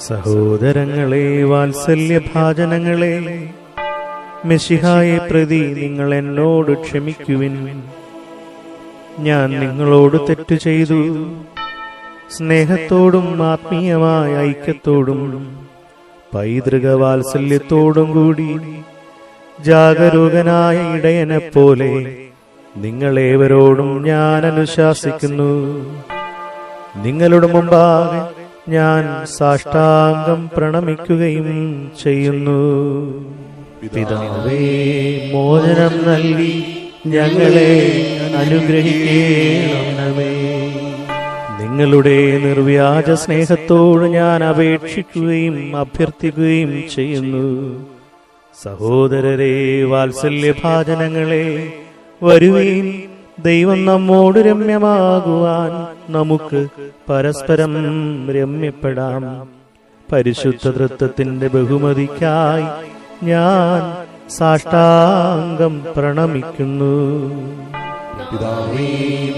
സഹോദരങ്ങളെ വാത്സല്യഭാജനങ്ങളെ മെഷിഹായെ പ്രതി നിങ്ങൾ എന്നോട് ക്ഷമിക്കുവിൻ. ഞാൻ നിങ്ങളോട് തെറ്റു ചെയ്തു. സ്നേഹത്തോടും ആത്മീയമായ ഐക്യത്തോടും പൈതൃക വാത്സല്യത്തോടും കൂടി ജാഗരൂകനായ ഇടയനെ പോലെ നിങ്ങളേവരോടും ഞാൻ അനുശാസിക്കുന്നു. നിങ്ങളുടെ മുമ്പാകെ ഞാൻ സാഷ്ടാംഗം പ്രണമിക്കുകയും ചെയ്യുന്നു. പിതാവേ മോചനം നൽകി ഞങ്ങളെ അനുഗ്രഹിക്കേണമേ. നിങ്ങളുടെ നിർവ്യാജ സ്നേഹത്തോട് ഞാൻ അപേക്ഷിക്കുകയും അഭ്യർത്ഥിക്കുകയും ചെയ്യുന്നു. സഹോദരരെ വാത്സല്യഭാചനങ്ങളെ വരുവീൻ ദൈവം നമ്മോട് രമ്യമാകുവാൻ നമുക്ക് പരസ്പരം രമ്യപ്പെടാം. പരിശുദ്ധ തൃത്വത്തിന്റെ ബഹുമതിക്കായി ഞാൻ സാഷ്ടാംഗം പ്രണമിക്കുന്നു. പിതാവേ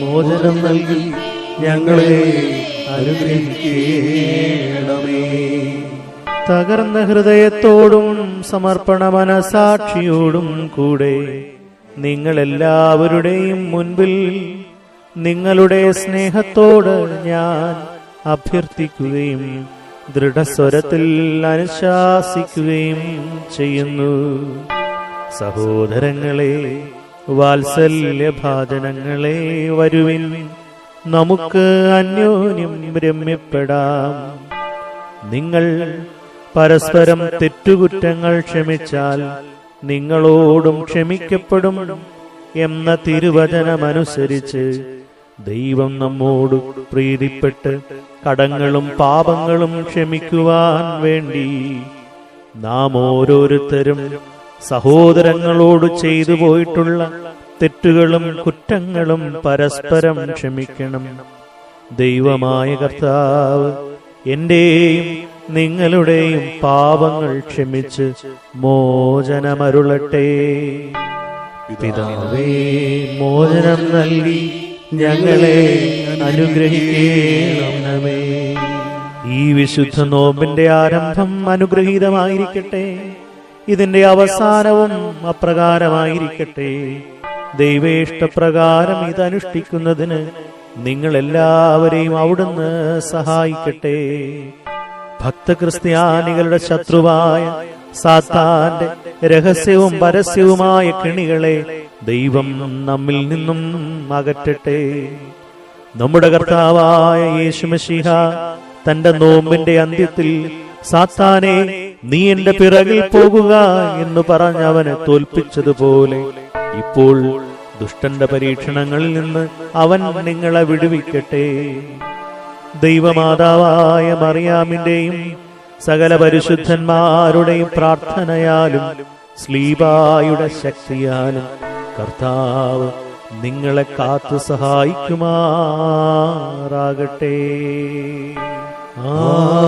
മോചനം നൽകി ഞങ്ങളെ അനുഗ്രഹിക്കണമേ. തകർന്ന ഹൃദയത്തോടും സമർപ്പണ മനസാക്ഷിയോടും കൂടെ നിങ്ങളെല്ലാവരുടെയും മുൻപിൽ നിങ്ങളുടെ സ്നേഹത്തോട് ഞാൻ അഭ്യർത്ഥിക്കുകയും ദൃഢസ്വരത്തിൽ അനുശാസിക്കുകയും ചെയ്യുന്നു. സഹോദരങ്ങളെ വാത്സല്യഭാജനങ്ങളെ വരുവിൻ നമുക്ക് അന്യോന്യം രമ്യപ്പെടാം. നിങ്ങൾ പരസ്പരം തെറ്റുകുറ്റങ്ങൾ ക്ഷമിച്ചാൽ നിങ്ങളോടും ക്ഷമിക്കപ്പെടും എന്ന തിരുവചനമനുസരിച്ച് ദൈവം നമ്മോട് പ്രീതിപ്പെട്ട് കടങ്ങളും പാപങ്ങളും ക്ഷമിക്കുവാൻ വേണ്ടി നാം ഓരോരുത്തരും സഹോദരങ്ങളോട് ചെയ്തു പോയിട്ടുള്ള തെറ്റുകളും കുറ്റങ്ങളും പരസ്പരം ക്ഷമിക്കണം. ദൈവമായ കർത്താവ് എന്റെയും നിങ്ങളുടെയും പാപങ്ങൾ ക്ഷമിച്ച് മോചനമരുളട്ടെ. പിതാവേ മോചനം നൽകി ഞങ്ങളെ അനുഗ്രഹിക്കണമേ ഈ വിശുദ്ധ നോമ്പിന്റെ ആരംഭം അനുഗ്രഹീതമായിരിക്കട്ടെ. ഇതിന്റെ അവസാനവും അപ്രകാരമായിരിക്കട്ടെ. ദൈവേഷ്ടപ്രകാരം ഇതനുഷ്ഠിക്കുന്നതിന് നിങ്ങളെല്ലാവരെയും അവിടുന്ന് സഹായിക്കട്ടെ. ഭക്തക്രിസ്ത്യാനികളുടെ ശത്രുവായ സാത്താന്റെ രഹസ്യവും പരസ്യവുമായ കിണികളെ ദൈവം നമ്മിൽ നിന്നും അകറ്റട്ടെ. നമ്മുടെ കർത്താവായ യേശുമശിഹ തന്റെ നോമ്പിന്റെ അന്ത്യത്തിൽ സാത്താനെ നീ എന്റെ പിറകിൽ പോകുക എന്ന് പറഞ്ഞ് അവനെ തോൽപ്പിച്ചതുപോലെ ഇപ്പോൾ ദുഷ്ടന്റെ പരീക്ഷണങ്ങളിൽ നിന്ന് അവൻ നിങ്ങളെ വിടുവിക്കട്ടെ. ദൈവമാതാവായ മറിയാമിന്റെയും സകല പരിശുദ്ധന്മാരുടെയും പ്രാർത്ഥനയാലും സ്ലീബായുടെ ശക്തിയാലും കർത്താവ് നിങ്ങളെ കാത്തു സഹായിക്കുമാറാകട്ടെ. ആമീൻ.